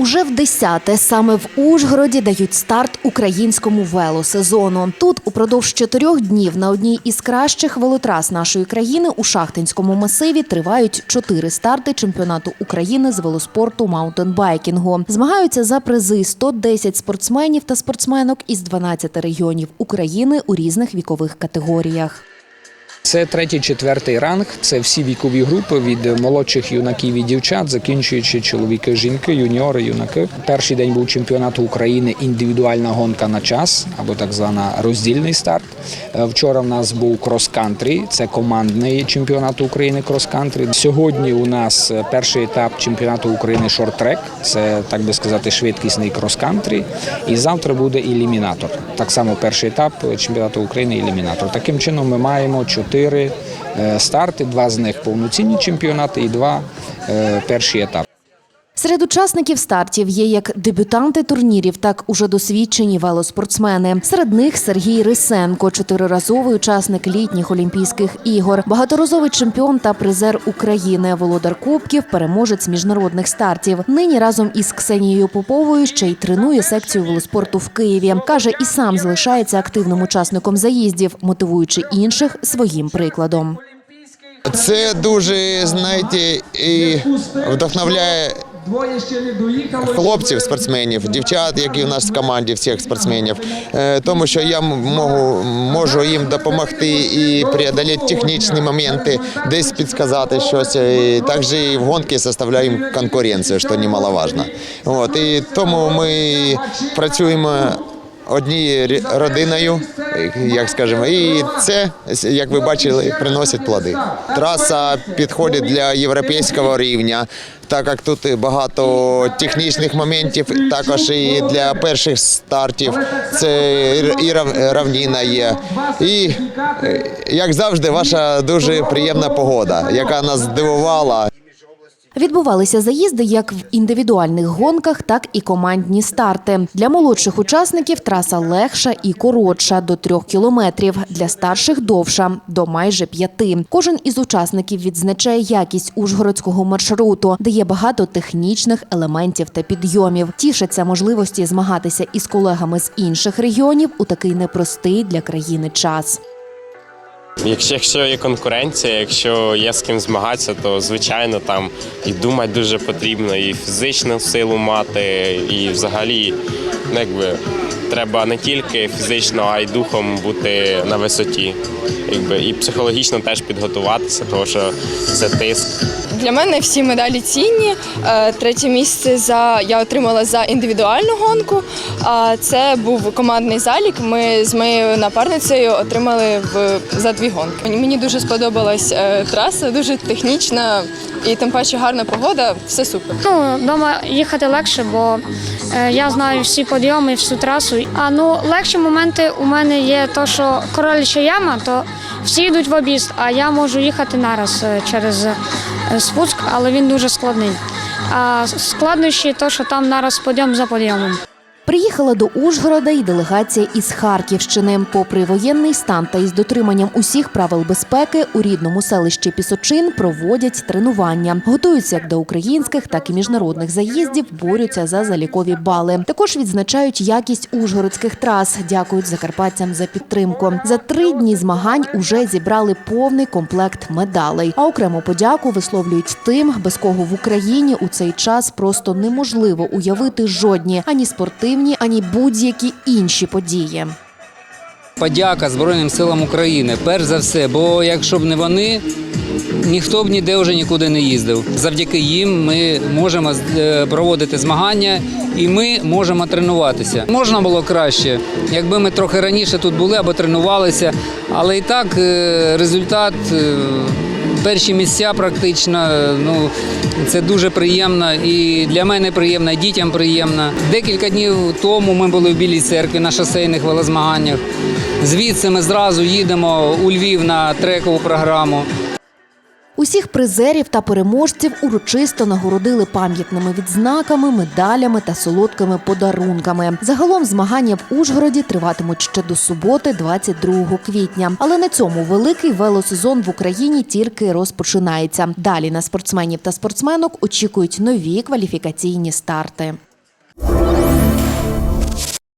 Уже в десяте саме в Ужгороді дають старт українському велосезону. Тут упродовж чотирьох днів на одній із кращих велотрас нашої країни у Шахтинському масиві тривають чотири старти чемпіонату України з велоспорту маунтенбайкінгу. Змагаються за призи 110 спортсменів та спортсменок із 12 регіонів України у різних вікових категоріях. Це третій, четвертий ранг. Це всі вікові групи від молодших юнаків і дівчат, закінчуючи чоловіки, жінки, юніори, юнаки. Перший день був чемпіонат України індивідуальна гонка на час або так звана роздільний старт. Е, Вчора в нас був крос-кантрі, це командний чемпіонат України крос-кантрі. Сьогодні у нас е, перший етап чемпіонату України шорт-трек, це так би сказати швидкісний крос-кантрі. І завтра буде ілюмінатор. Так само перший етап чемпіонату України ілюмінатор. Таким чином ми маємо чотири е, старти, два з них повноцінні чемпіонати і два е, перші етапи. Серед учасників стартів є як дебютанти турнірів, так уже досвідчені велоспортсмени. Серед них Сергій Рисенко, чотириразовий учасник літніх Олімпійських ігор, багаторазовий чемпіон та призер України, володар Кубків, переможець міжнародних стартів. Нині разом із Ксенією Поповою ще й тренує секцію велоспорту в Києві. каже, і сам залишається активним учасником заїздів, мотивуючи інших своїм прикладом. Це дуже, знаєте, і вдохновляє Двоє ще не доїхало. хлопців, спортсменів, дівчат, які у нас в команді, всіх спортсменів, Е, тому що я можу, можу їм допомогти і преодоліти технічні моменти, десь підказати щось. І також і в гонки составляємо конкуренцію, що немаловажно. От, і тому ми працюємо однією родиною, як скажемо, і це, як ви бачили, приносить плоди. Траса підходить для європейського рівня, так як тут багато технічних моментів, також і для перших стартів це і равніна є. І е, як завжди, ваша дуже приємна погода, яка нас здивувала. Відбувалися заїзди як в індивідуальних гонках, так і командні старти. Для молодших учасників траса легша і коротша до трьох кілометрів. Для старших довша до майже п'яти. Кожен із учасників відзначає якість ужгородського маршруту, де є багато технічних елементів та підйомів. Тішаться можливості змагатися із колегами з інших регіонів у такий непростий для країни час. Якщо, якщо є конкуренція, якщо є з ким змагатися, то звичайно там і думати дуже потрібно, і фізичну силу мати, і взагалі ну, якби, треба не тільки фізично, а й духом бути на висоті. Якби, і психологічно теж підготуватися, тому що це тиск. Для мене всі медалі цінні. Е, Третє місце за я отримала за індивідуальну гонку. А це був командний залік. Ми з моєю напарницею отримали в за дві гонки. Мені- Мені дуже сподобалась е, траса, дуже технічна і тим паче гарна погода. Все супер. Ну, вдома їхати легше, бо е, я знаю всі підйоми, всю трасу. А ну легші моменти у мене є то, що короляча яма, то всі йдуть в об'їзд, а я можу їхати нараз е, через е, спуск, але він дуже складний. А складнощі то, що там нараз подйом за подйомом. Приїхала до Ужгорода і делегація із Харківщини. Попри воєнний стан та із дотриманням усіх правил безпеки, у рідному селищі Пісочин проводять тренування. Готуються як до українських, так і міжнародних заїздів, борються за залікові бали. Також відзначають якість ужгородських трас. Дякують закарпатцям за підтримку. За три дні змагань уже зібрали повний комплект медалей. А окрему подяку висловлюють тим, без кого в Україні у цей час просто неможливо уявити жодні ані спортивні, ані будь-які інші події. подяка Збройним силам України, перш за все, бо якщо б не вони, ніхто б ніде вже нікуди не їздив. Завдяки їм ми можемо е, проводити змагання і ми можемо тренуватися. Можна було краще, якби ми трохи раніше тут були або тренувалися, але і так е, результат. Перші місця практично, е, ну це дуже приємно і для мене приємно, і дітям приємно. Декілька днів тому ми були в Білій церкві на шосейних велозмаганнях. Звідси ми зразу їдемо у Львів на трекову програму. Усіх призерів та переможців урочисто нагородили пам'ятними відзнаками, медалями та солодкими подарунками. Загалом змагання в Ужгороді триватимуть ще до суботи, 22 квітня. Але на цьому великий велосезон в Україні тільки розпочинається. Далі на спортсменів та спортсменок очікують нові кваліфікаційні старти.